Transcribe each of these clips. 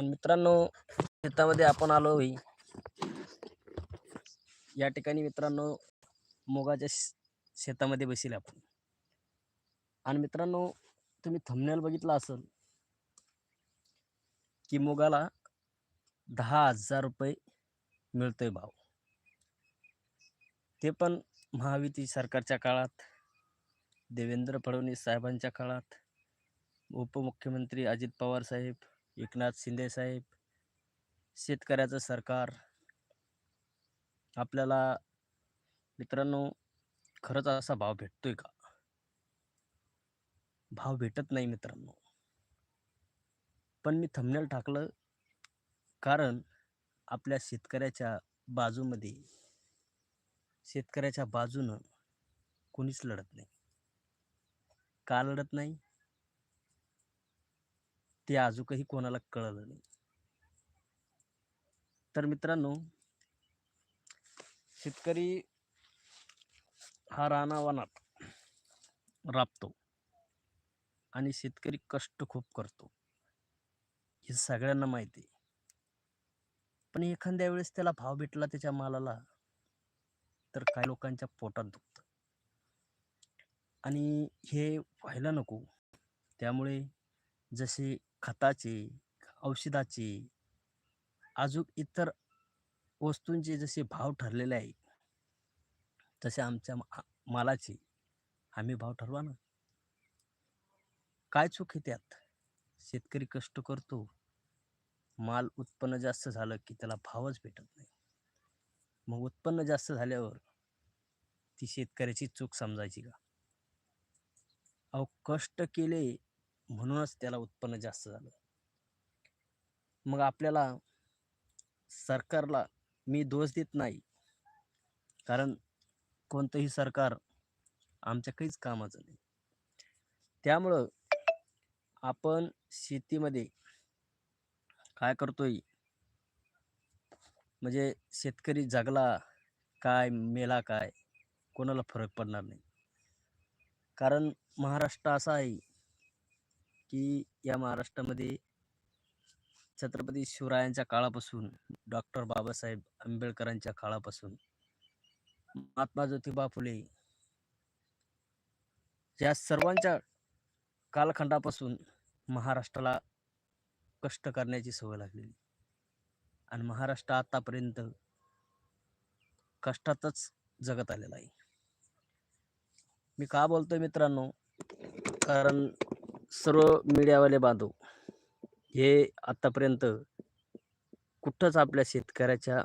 आणि मित्रांनो शेतामध्ये आपण आलो होई या ठिकाणी मित्रांनो मोगाच्या शेतामध्ये बसेल आपण. आणि मित्रांनो तुम्ही थंबनेल बघितला असेल की मुगाला दहा हजार रुपये मिळतोय भाव. ते पण महायुती सरकारच्या काळात देवेंद्र फडणवीस साहेबांच्या काळात उपमुख्यमंत्री अजित पवार साहेब एकनाथ शिंदे साहेब शेतकऱ्याचं सरकार. आपल्याला मित्रांनो खरंच असा भाव भेटतोय का? भाव भेटत नाही मित्रांनो. पण मी थंबनेल टाकलं कारण आपल्या शेतकऱ्याच्या बाजूमध्ये शेतकऱ्याच्या बाजूनं कोणीच लढत नाही. का लढत नाही? ते अजूनही कोणाला कळलं नाही. तर मित्रांनो शेतकरी हा रानावनात राबतो आणि शेतकरी कष्ट खूप करतो. हे सगळ्यांना माहिती आहे. पण एखाद्या वेळेस त्याला भाव भेटला त्याच्या मालाला तर काही लोकांच्या पोटात दुखतं. आणि हे व्हायला नको. त्यामुळे जसे खताचे औषधाचे अजून इतर वस्तूंचे जसे भाव ठरलेले आहे तसे आमच्या मा- मालाचे आम्ही भाव ठरवा ना. काय चूक आहे त्यात? शेतकरी कष्ट करतो माल उत्पन्न जास्त झालं की त्याला भावच भेटत नाही. मग उत्पन्न जास्त झाल्यावर ती शेतकऱ्याची चूक समजायची का? अहो कष्ट केले म्हणूनच त्याला उत्पन्न जास्त झालं. मग आपल्याला सरकारला मी दोष देत नाही. कारण कोणतंही सरकार आमच्या काहीच कामाचं नाही. त्यामुळं आपण शेतीमध्ये काय करतोय? म्हणजे शेतकरी जगला काय मेला काय? कोणाला फरक पडणार नाही. कारण महाराष्ट्र असा आहे की या महाराष्ट्रामध्ये छत्रपती शिवरायांच्या काळापासून डॉक्टर बाबासाहेब आंबेडकरांच्या काळापासून महात्मा ज्योतिबा फुले या सर्वांच्या कालखंडापासून महाराष्ट्राला कष्ट करण्याची सवय लागलेली. आणि महाराष्ट्र आतापर्यंत कष्टातच जगत आलेला आहे. मी का बोलतोय मित्रांनो? कारण सर्व मीडियावाले बांधव हे आतापर्यंत कुठंच आपल्या शेतकऱ्याच्या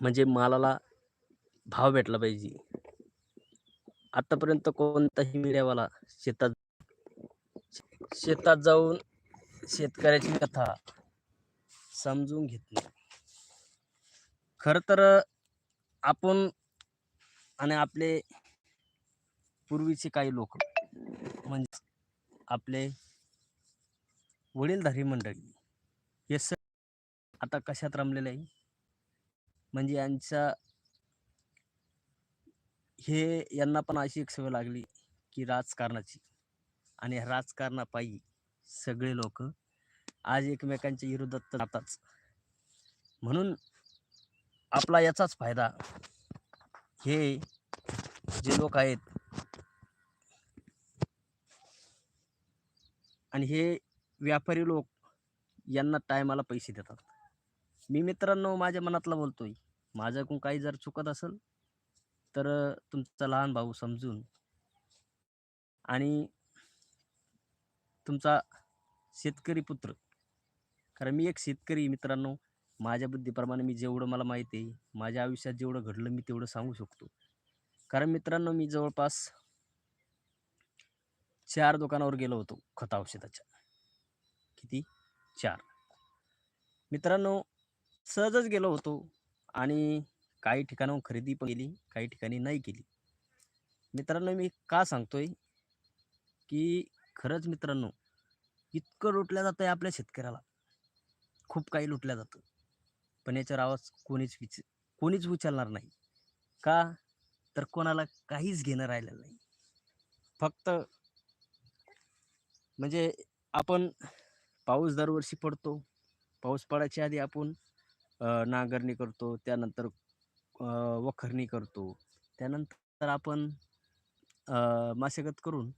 म्हणजे मालाला भाव भेटला पाहिजे. आतापर्यंत कोणताही मीडियावाला शेतात शेतात जाऊन शेतकऱ्याची कथा समजून घेत नाही. खरं तर आपण आणि आपले पूर्वीचे काही लोक म्हणजे आपले वडीलधारी मंडळी हे स आता कशात रमलेलं आहे? म्हणजे यांच्या हे यांना पण अशी एक सवय लागली की राजकारणाची. आणि राजकारणापायी सगळे लोक आज एकमेकांच्या विरोधात जातात म्हणून आपला याचाच फायदा हे जे लोक आहेत आणि हे व्यापारी लोक यांना टायमाला पैसे देतात. मी मित्रांनो माझ्या मनातला आहे माझ्याकडून काही जर चुकत असेल तर तुमचा लहान भाऊ समजून आणि तुमचा शेतकरी पुत्र. कारण मी एक शेतकरी मित्रांनो. माझ्या बुद्धीप्रमाणे मी जेवढं मला माहिती आहे माझ्या आयुष्यात जेवढं घडलं मी तेवढं सांगू शकतो. कारण मित्रांनो मी जवळपास चार दुकानावर गेलो होतो खत औषधाच्या. किती? चार. मित्रांनो सहजच गेलो होतो आणि काही ठिकाणाहून खरेदी पण केली काही ठिकाणी नाही केली. मित्रांनो मी का सांगतोय की खरंच मित्रांनो इतकं लुटलं जातं आहे आपल्या शेतकऱ्याला. खूप काही लुटलं जातं. पण याच्यावर आवाज कोणीच विच कोणीच उचलणार नाही. का? तर कोणाला काहीच घेणं राहिलेलं नाही. फक्त म्हणजे आपण पाऊस दरवर्षी पडतो. पाऊस पडायच्या आधी आपण नांगरणी करतो त्यानंतर वखरणी करतो. त्यानंतर आपण मशागत करून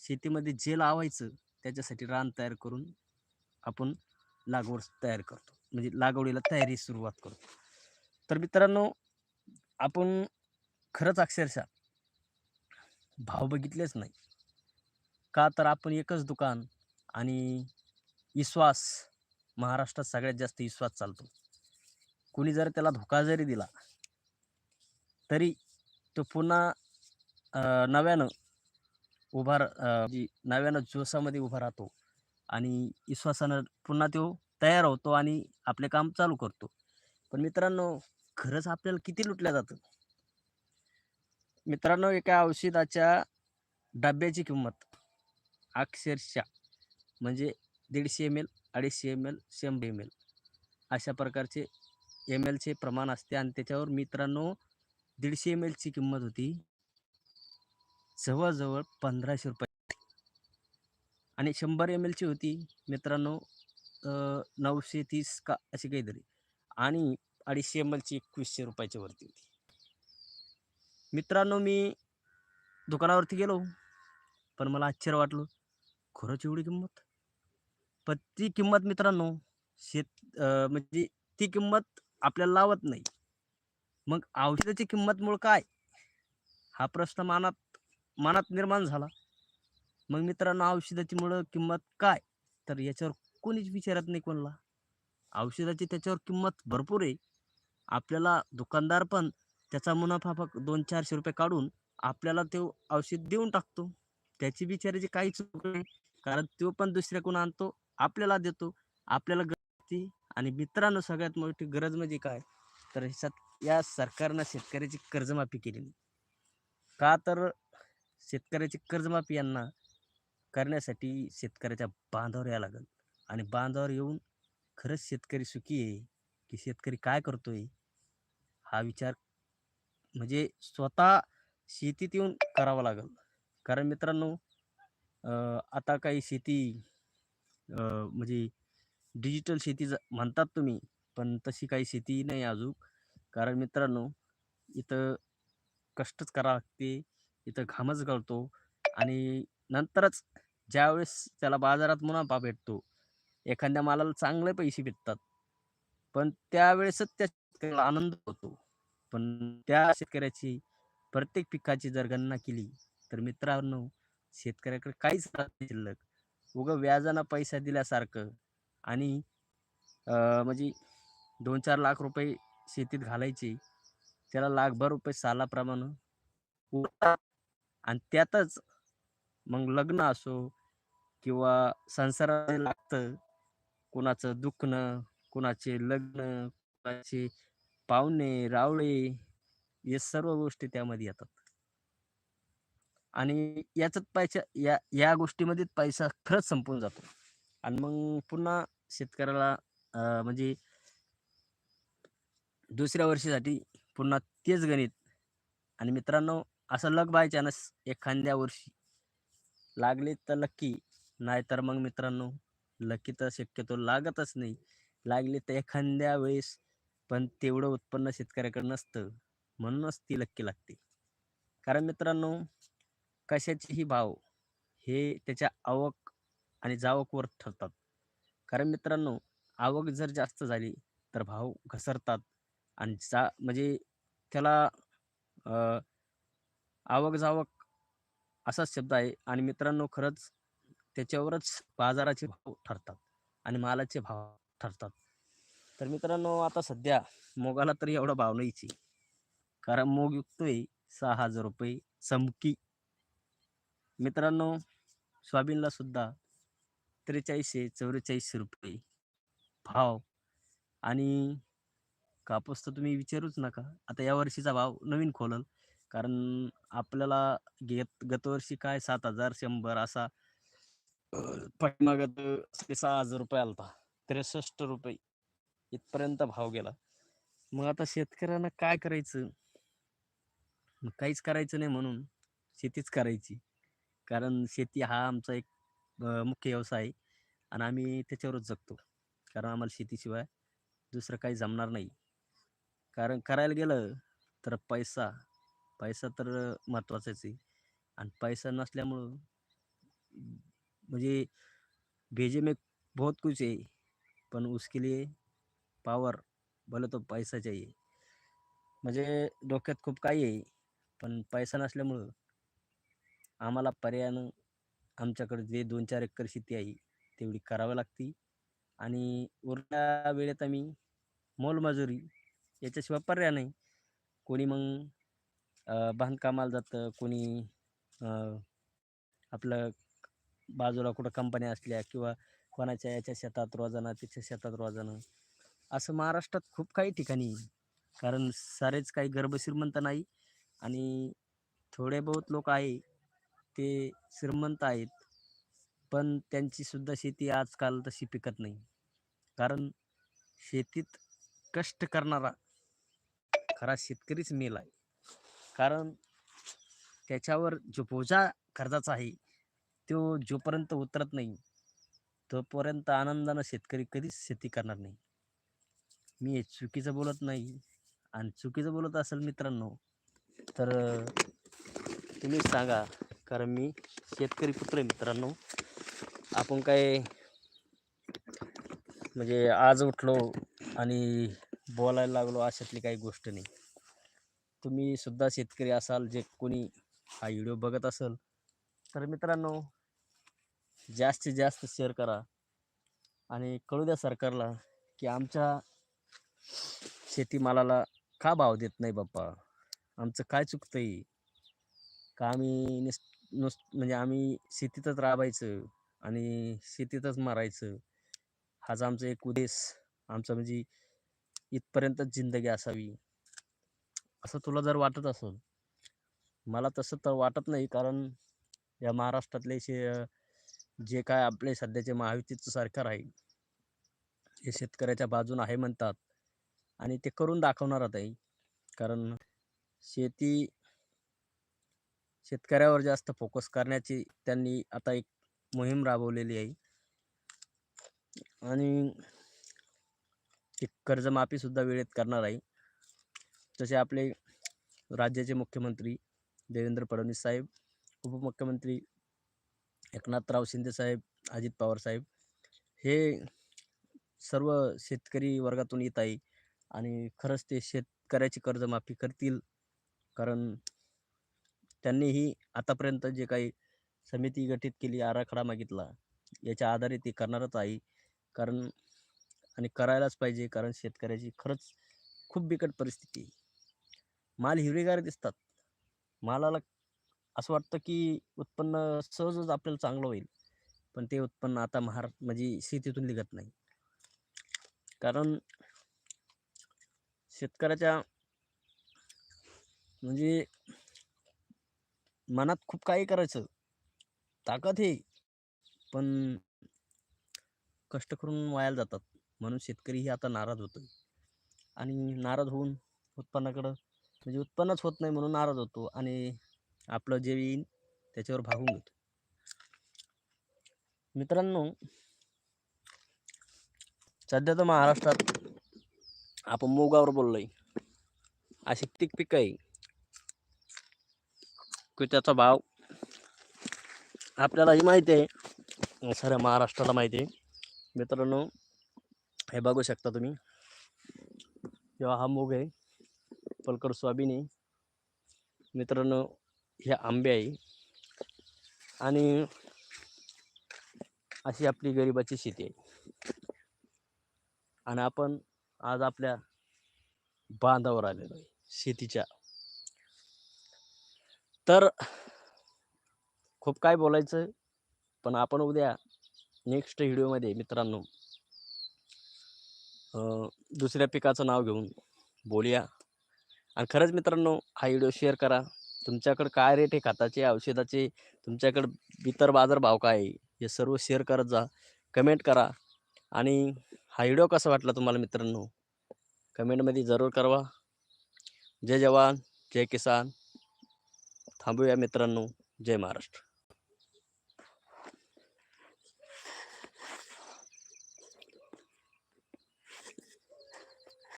शेतीमध्ये जे लावायचं त्याच्यासाठी रान तयार करून आपण लागवड तयार करतो. म्हणजे लागवडीला तयारी सुरुवात करतो. तर मित्रांनो आपण खरंच अक्षरशः भाव बघितलेच नाही. का तर आपण एकच दुकान आणि विश्वास महाराष्ट्रात सगळ्यात जास्त विश्वास चालतो. कुणी जर त्याला धोका जरी दिला तरी तो पुन्हा नव्यानं उभा र- नव्यानं जोशामध्ये उभा राहतो आणि विश्वासानं पुन्हा तो तयार होतो आणि आपले काम चालू करतो. पण मित्रांनो खरंच आपल्याला किती लुटल्या जातं? मित्रांनो एका औषधाच्या डब्याची किंमत अक्षरशः म्हणजे दीडशे एम एल अडीचशे एम एल शंभर एम एल अशा प्रकारचे एम एलचे प्रमाण असते आणि त्याच्यावर मित्रांनो दीडशे एम एलची किंमत होती जवळजवळ पंधराशे रुपये. आणि शंभर एम एलची होती मित्रांनो नऊशे तीस का अशी काहीतरी आणि अडीचशे एम एलची एकवीसशे रुपयाच्या वरती होती. मित्रांनो मी दुकानावरती गेलो पण मला आश्चर्य वाटलं खरंच एवढी किंमत? पण ती किंमत मित्रांनो शेत म्हणजे ती किंमत आपल्याला लावत नाही. मग औषधाची किंमत मूळ काय? हा प्रश्न मनात मनात निर्माण झाला. मग मित्रांनो औषधाची मुळं किंमत काय? तर याच्यावर कोणीच विचारत नाही कोणाला. औषधाची त्याच्यावर किंमत भरपूर आहे. आपल्याला दुकानदार पण त्याचा मुनाफा फक्त दोन चारशे रुपये काढून आपल्याला ते औषध देऊन टाकतो. त्याची बिचाराची काही चूक नाही. कारण तो पण दुसऱ्याकडून आणतो? आपल्याला देतो. आपल्याला गरज आणि मित्रांनो सगळ्यात मोठी गरज म्हणजे काय? तर ह्याच्यात या सरकारनं शेतकऱ्याची कर्जमाफी केली का तर शेतकऱ्याची कर्जमाफी यांना करण्यासाठी शेतकऱ्याच्या बांधावर यायला लागेल. आणि बांधावर येऊन खरंच शेतकरी सुखी आहे की शेतकरी काय करतोय? हा विचार म्हणजे स्वतः शेतीत येऊन करावा लागेल. कारण मित्रांनो आता काही शेती म्हणजे डिजिटल शेती ज- म्हणतात तुम्ही पण तशी काही शेती नाही अजून. कारण मित्रांनो इथं कष्टच करावं लागते इथं घामच गळतो आणि नंतरच ज्यावेळेस त्याला बाजारात मुनाफा भेटतो एखाद्या मालाला चांगले पैसे भेटतात. पण त्यावेळेसच त्या शेतकऱ्याला आनंद होतो. पण त्या शेतकऱ्याची प्रत्येक पिकाची जर गणना केली तर मित्रांनो शेतकऱ्याकडे काहीच राहत नाही शिल्लक. उगं व्याजानं पैसा दिल्यासारखं आणि म्हणजे दोन चार लाख रुपये शेतीत घालायचे त्याला लाखभर रुपये सालाप्रमाणे उरतात. आणि त्यातच मग लग्न असो किंवा संसाराला लागतं कुणाचं दुखणं कुणाचे लग्न कुणाचे पाहुणे रावळे या सर्व गोष्टी त्यामध्ये येतात. आणि याच्यात पैसा या या गोष्टीमध्ये पैसा खरंच संपून जातो. आणि मग पुन्हा शेतकऱ्याला म्हणजे दुसऱ्या वर्षीसाठी पुन्हा तेच गणित. आणि मित्रांनो असं लक बाय चान्स एखाद्या वर्षी लागले तर लक्की नाहीतर मग मित्रांनो लकी तर शक्यतो लागतच नाही. लागले तर एखाद्या वेळेस पण तेवढं उत्पन्न शेतकऱ्याकडे नसतं. म्हणूनच ती लक्की लागते. कारण मित्रांनो कशाचेही भाव हे त्याच्या आवक आणि जावकवर ठरतात. कारण मित्रांनो आवक जर जास्त झाली तर भाव घसरतात. आणि जा म्हणजे त्याला आवक जावक असाच शब्द आहे. आणि मित्रांनो खरंच त्याच्यावरच बाजाराचे भाव ठरतात आणि मालाचे भाव ठरतात. तर मित्रांनो आता सध्या मोगाला तरी एवढा भाव नाहीची कारण मोग विकतोय सहा हजार रुपये चमकी मित्रांनो सोयाबीनला सुद्धा त्रेचाळीसशे चौवेचाळीसशे रुपये भाव. आणि कापूस तर तुम्ही विचारूच नका. आता या वर्षीचा भाव नवीन खोलल. कारण आपल्याला गेत गतवर्षी काय सात हजार शंभर असा अं, ते सहा हजार रुपये आलता. त्रेसष्ट रुपये इथपर्यंत भाव गेला. मग आता शेतकऱ्यांना काय करायचं? मग काहीच करायचं नाही म्हणून शेतीच करायची. कारण शेती हा आमचा एक मुख्य व्यवसाय आहे आणि आम्ही त्याच्यावरच जगतो. कारण आम्हाला शेतीशिवाय दुसरं काही जमणार नाही. कारण करायला गेलं तर पैसा पैसा तर महत्त्वाचाच आहे. आणि पैसा नसल्यामुळं म्हणजे भेजे में बहुत कुछ आहे. पण उसके लिए पावर बोले तो पैसा चाहिए म्हणजे डोक्यात खूप काही आहे. पण पैसा नसल्यामुळं आम्हाला पर्यायानं आमच्याकडे जे दोन चार एकर शेती आहे तेवढी करावी लागते. आणि उरल्या वेळेत आम्ही मोलमजुरी याच्याशिवाय पर्याय नाही. कोणी मग बांधकामाला जातं कोणी आपलं बाजूला कुठं कंपन्या असल्या किंवा कोणाच्या याच्या शेतात रोजानं त्याच्या शेतात रोजानं. असं महाराष्ट्रात खूप काही ठिकाणी कारण सारेच काही गर्भश्रीमंत नाही आणि थोडे बहुत लोक आहे ते श्रीमंत आहेत. पण त्यांची सुद्धा शेती आजकाल तशी पिकत नाही. कारण शेतीत कष्ट करणारा खरा शेतकरीच मेल आहे. कारण त्याच्यावर जो बोजा कर्जाचा आहे तो जोपर्यंत उतरत नाही तोपर्यंत आनंदानं शेतकरी कधीच शेती करणार नाही. मी चुकीचं बोलत नाही आणि चुकीचं बोलत असेल मित्रांनो तर तुम्ही सांगा कारण मी शेतकरी पुत्र आहे मित्रांनो. आपण काय म्हणजे आज उठलो आणि बोलायला लागलो अशातली काही गोष्ट नाही. तुम्ही सुद्धा शेतकरी असाल जे कोणी हा व्हिडिओ बघत असेल तर मित्रांनो जास्तीत जास्त शेअर करा आणि कळू द्या सरकारला की आमच्या शेतीमालाला का भाव देत नाही बाप्पा? आमचं काय चुकतंय? का आम्ही निस नुस म्हणजे आम्ही शेतीतच राबायचं आणि शेतीतच मारायचं. हाच आमचा एक उद्देश. आमचा म्हणजे इथपर्यंतच जिंदगी असावी. असं तुला जर वाटत असेल मला तसं तर वाटत नाही. कारण या महाराष्ट्रातले शे जे काय आपले सध्याचे महायुतीचं सरकार आहे हे शेतकऱ्याच्या बाजून आहे म्हणतात. आणि ते करून दाखवणार आहे. कारण शेती शेतकऱ्यावर जास्त फोकस करण्याची त्यांनी आता एक मोहीम राबवलेली आहे. आणि ते कर्जमाफीसुद्धा वेळेत करणार आहे. जसे आपले राज्याचे मुख्यमंत्री देवेंद्र फडणवीस साहेब उपमुख्यमंत्री एकनाथराव शिंदे साहेब अजित पवार साहेब हे सर्व शेतकरी वर्गातून येत आहे. आणि खरंच ते शेतकऱ्याची कर्जमाफी करतील. कारण त्यांनीही आतापर्यंत जे काही समिती गठीत केली आराखडा मागितला याच्या आधारे ते करणारच आहे. कारण आणि करायलाच पाहिजे कारण शेतकऱ्याची खरंच खूप बिकट परिस्थिती आहे. माल हिरवेगार दिसतात. मालाला असं वाटतं की उत्पन्न सहजच आपल्याला चांगलं होईल. पण ते उत्पन्न आता महार म्हणजे शेतीतून निघत नाही. कारण शेतकऱ्याच्या म्हणजे मनात खूप काही करायचं. ताकद हे. पण कष्ट करून वायाला जातात. म्हणून शेतकरीही आता नाराज होतोय. आणि नाराज होऊन उत्पन्नाकडं म्हणजे उत्पन्नच होत नाही म्हणून नाराज होतो. आणि आपलं जे येईन त्याच्यावर भागून घेतो. मित्रांनो सध्या तर महाराष्ट्रात आपण मोगावर आहे अशी कितीक पिकं आहे. की त्याचा भाव आपल्यालाही माहिती आहे. साऱ्या महाराष्ट्राला माहिती आहे. मित्रांनो हे बघू शकता तुम्ही. किंवा हा मूग आहे पलकर स्वाबीन आहे. मित्रांनो हे आंबे आहे. आणि अशी आपली गरिबाची शेती आहे. आणि आपण आज आपल्या बांधावर आलेलो आहे. शेतीच्या तर खूप काय बोलायचं पण आपण उद्या नेक्स्ट व्हिडिओमध्ये मित्रांनो दुसऱ्या पिकाचं नाव घेऊन बोलूया. आणि खरंच मित्रांनो हा व्हिडिओ शेअर करा. तुमच्याकडं काय रेट आहे खताचे औषधाचे? तुमच्याकडं इतर बाजार भाव काय आहे? हे सर्व शेअर करत जा. कमेंट करा. आणि हा व्हिडिओ कसा वाटला तुम्हाला मित्रांनो? कमेंटमध्ये जरूर करवा जय जवान जय किसान. थांबूया मित्रांनो. जय महाराष्ट्र.